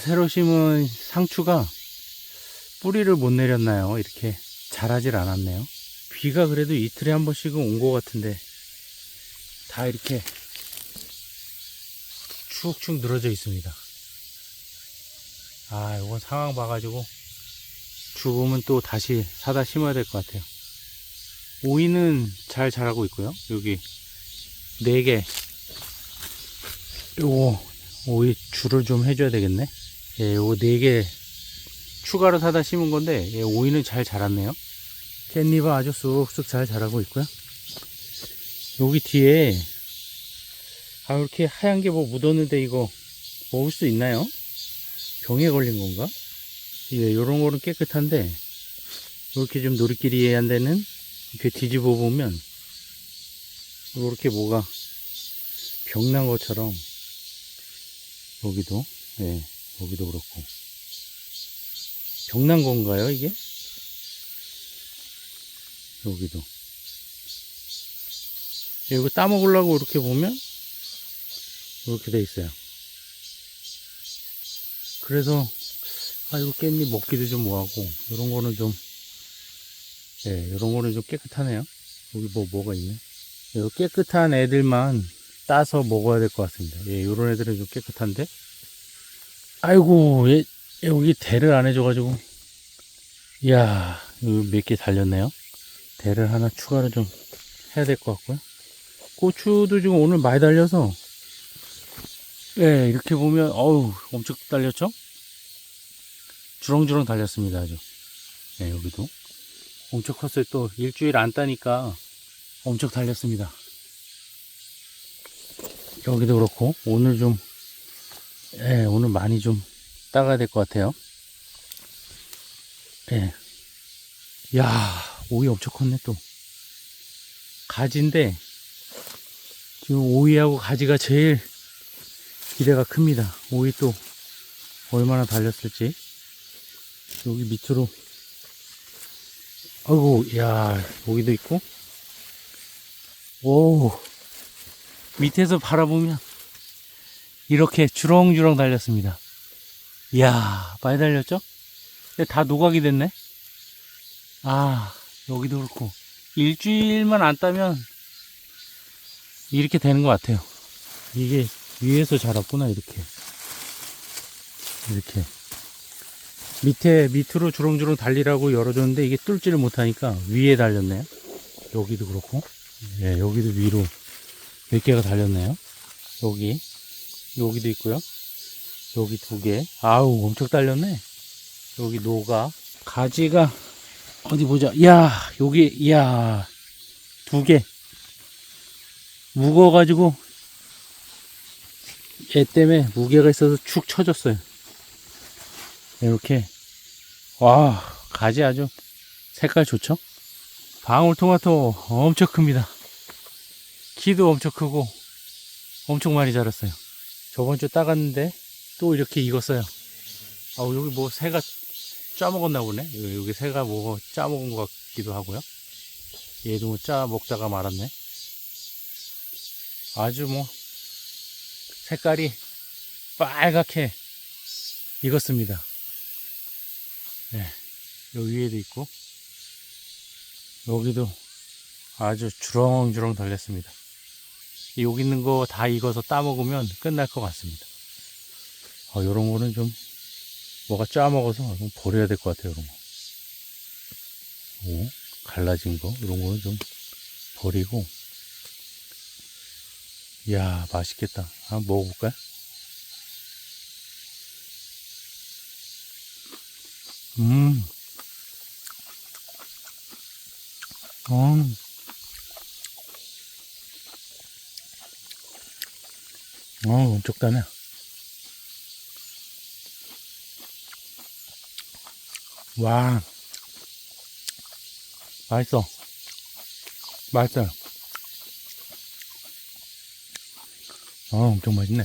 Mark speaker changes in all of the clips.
Speaker 1: 새로 심은 상추가 뿌리를 못 내렸나요? 이렇게 자라질 않았네요. 비가 그래도 이틀에 한 번씩은 온 것 같은데 다 이렇게 축축 늘어져 있습니다. 아, 이건 상황 봐가지고 죽으면 또 다시 사다 심어야 될 것 같아요. 오이는 잘 자라고 있고요. 여기 네 개. 요거 오이 줄을 좀 해줘야 되겠네. 예, 요거 네개 추가로 사다 심은 건데 예, 오이는 잘 자랐네요. 깻잎은 아주 쑥쑥 잘 자라고 있고요. 여기 뒤에 아 이렇게 하얀 게 뭐 묻었는데 이거 먹을 수 있나요? 병에 걸린 건가? 예, 요런 거는 깨끗한데 이렇게 좀 놀이끼리 한 데는 이렇게 뒤집어 보면 이렇게 뭐가 병난 것처럼 여기도? 예, 여기도 그렇고. 병난 건가요 이게? 여기도. 예, 이거 따먹으려고 이렇게 보면 이렇게 돼 있어요. 그래서 아 이거 깻잎 먹기도 좀 뭐하고 이런 거는 좀 예, 이런 거는 좀 깨끗하네요. 여기 뭐 뭐가 있네? 이 깨끗한 애들만 따서 먹어야 될 것 같습니다. 예, 이런 애들은 좀 깨끗한데. 아이고 얘, 여기 대를 안 해줘가지고. 이야 몇 개 달렸네요. 대를 하나 추가로 좀 해야 될 것 같고요. 고추도 지금 오늘 많이 달려서. 예 이렇게 보면 어우 엄청 달렸죠? 주렁주렁 달렸습니다 아주. 예 여기도. 엄청 컸어요. 또 일주일 안 따니까 엄청 달렸습니다 여기도 그렇고 오늘 좀 예, 오늘 많이 좀 따가야 될 것 같아요. 예. 야 오이 엄청 컸네 또. 가지인데 지금 오이하고 가지가 제일 기대가 큽니다. 오이 또 얼마나 달렸을지. 여기 밑으로. 아이고 야 여기도 있고. 오 밑에서 바라보면 이렇게 주렁주렁 달렸습니다. 이야 많이 달렸죠? 근데 다 노각이 됐네? 아 여기도 그렇고. 일주일만 안 따면 이렇게 되는 것 같아요. 이게 위에서 자랐구나 이렇게. 이렇게. 밑에 밑으로 주렁주렁 달리라고 열어줬는데 이게 뚫지를 못하니까 위에 달렸네요. 여기도 그렇고. 예 여기도 위로 몇 개가 달렸네요. 여기. 여기도 있고요. 여기 두 개. 아우 엄청 달렸네. 여기 노가. 가지가 어디 보자. 야 여기 야두 개. 무거워가지고 얘 때문에 무게가 있어서 축 처졌어요. 이렇게. 와 가지 아주 색깔 좋죠? 방울토마토 엄청 큽니다 키도 엄청 크고 엄청 많이 자랐어요. 저번 주 따갔는데 또 이렇게 익었어요. 아우 여기 뭐 새가 짜먹었나 보네. 여기, 새가 뭐 짜먹은 것 같기도 하고요. 얘도 뭐 짜먹다가 말았네. 아주 뭐 색깔이 빨갛게 익었습니다. 네, 여기 위에도 있고 여기도 아주 주렁주렁 달렸습니다 여기 있는 거 다 익어서 따먹으면 끝날 것 같습니다. 어, 요런 거는 좀 뭐가 짜먹어서 좀 버려야 될 것 같아요 이런 거. 오, 갈라진 거? 이런 거는 좀 버리고. 이야 맛있겠다. 한번 먹어볼까요? 음. 음. 어, 엄청 다네. 와. 맛있어. 맛있어요. 어, 엄청 맛있네.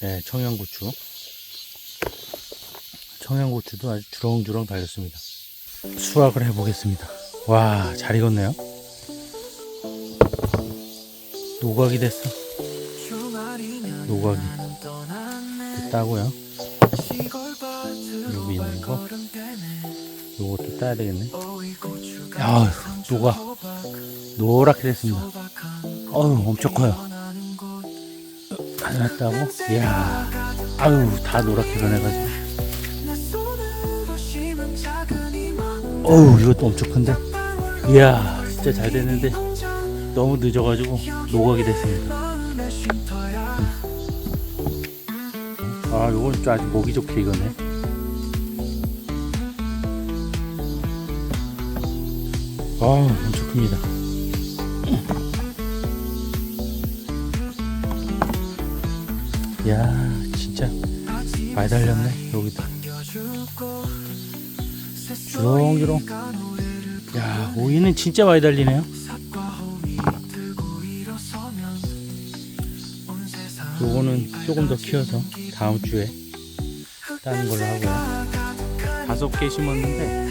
Speaker 1: 네, 청양고추. 청양고추도 아주 주렁주렁 달렸습니다. 수확을 해보겠습니다. 와, 잘 익었네요. 노각이 됐어. 노각이. 따고요. 여기 있는 거. 요것도 따야 되겠네. 야, 노가 노랗게 됐습니다. 어우, 엄청 커요. 하나 따고, 이야, 아유, 다 노랗게 변해가지고. 어우, 이것도 엄청 큰데. 이야, 진짜 잘 됐는데, 너무 늦어가지고, 노각이 됐습니다. 아, 요건 좀 아주 보기 좋게 익었네. 아, 엄청 큽니다. 야, 진짜 많이 달렸네, 여기도. 주렁주렁. 야, 오이는 진짜 많이 달리네요. 요거는 조금 더 키워서 다음 주에 따는 걸로 하고요. 다섯 개 심었는데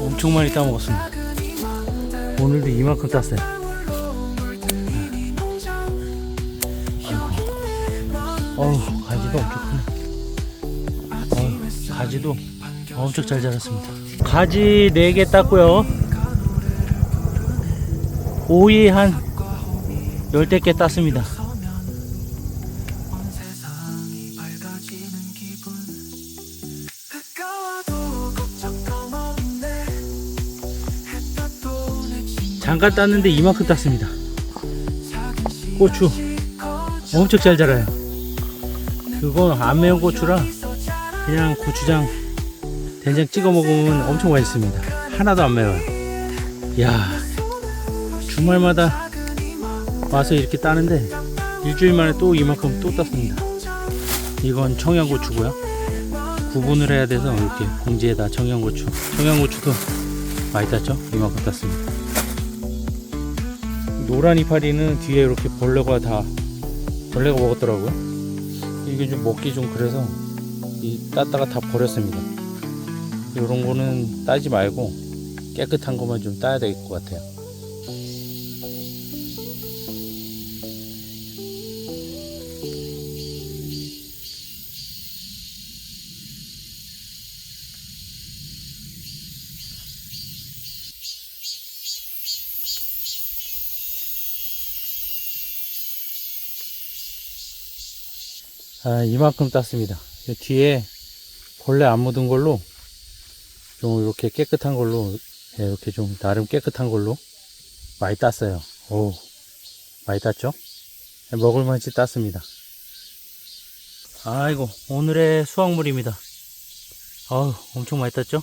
Speaker 1: 엄청 많이 따먹었습니다. 오늘도 이만큼 땄어요. 아이고. 어우, 가지도 엄청 크네. 어우, 가지도 엄청 잘 자랐습니다. 가지 4개 땄고요. 오이 한 열댓 개 땄습니다. 잠깐 땄는데 이만큼 땄습니다. 고추 엄청 잘 자라요. 그건 안 매운 고추라 그냥 고추장 된장 찍어 먹으면 엄청 맛있습니다. 하나도 안 매워요. 야 주말마다 와서 이렇게 따는데 일주일 만에 또 이만큼 또 땄습니다. 이건 청양고추고요. 구분을 해야 돼서 이렇게 공지에다 청양고추. 청양고추도 많이 땄죠? 이만큼 땄습니다. 노란 이파리는 뒤에 이렇게 벌레가 다 벌레가 먹었더라고요. 이게 좀 먹기 좀 그래서 이 땄다가 다 버렸습니다. 이런 거는 따지 말고 깨끗한 것만 좀 따야 될 것 같아요. 아, 이만큼 땄습니다. 이 뒤에 벌레 안 묻은 걸로 좀 이렇게 깨끗한 걸로 예, 이렇게 좀 나름 깨끗한 걸로 많이 땄어요. 오, 많이 땄죠? 예, 먹을만치 땄습니다. 아이고, 오늘의 수확물입니다. 아우, 엄청 많이 땄죠?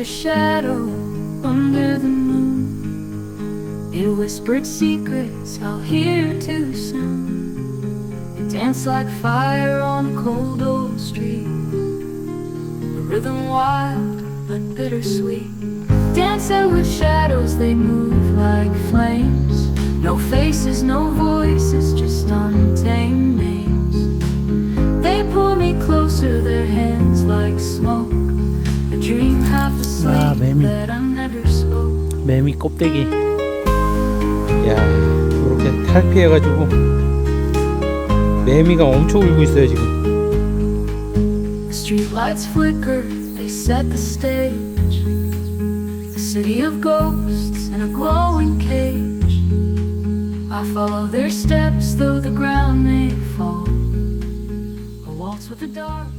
Speaker 2: A shadow under the moon. It whispered secrets I'll hear too soon. It danced like fire on a cold old street. A rhythm wild but bittersweet. Dancing with shadows, they move like flames. No faces, no voices, just untamed names. They pull me closer, their hands like smoke. A
Speaker 1: Ah,
Speaker 2: never spoke.
Speaker 1: 매미 껍데기. 야, 이렇게 탈피해가지고 매미가 엄청 울고 있어요 지금.
Speaker 2: Streetlights flicker, they set the stage. The city of ghosts in a glowing cage. I follow their steps, though the ground may fall. A waltz with the dark.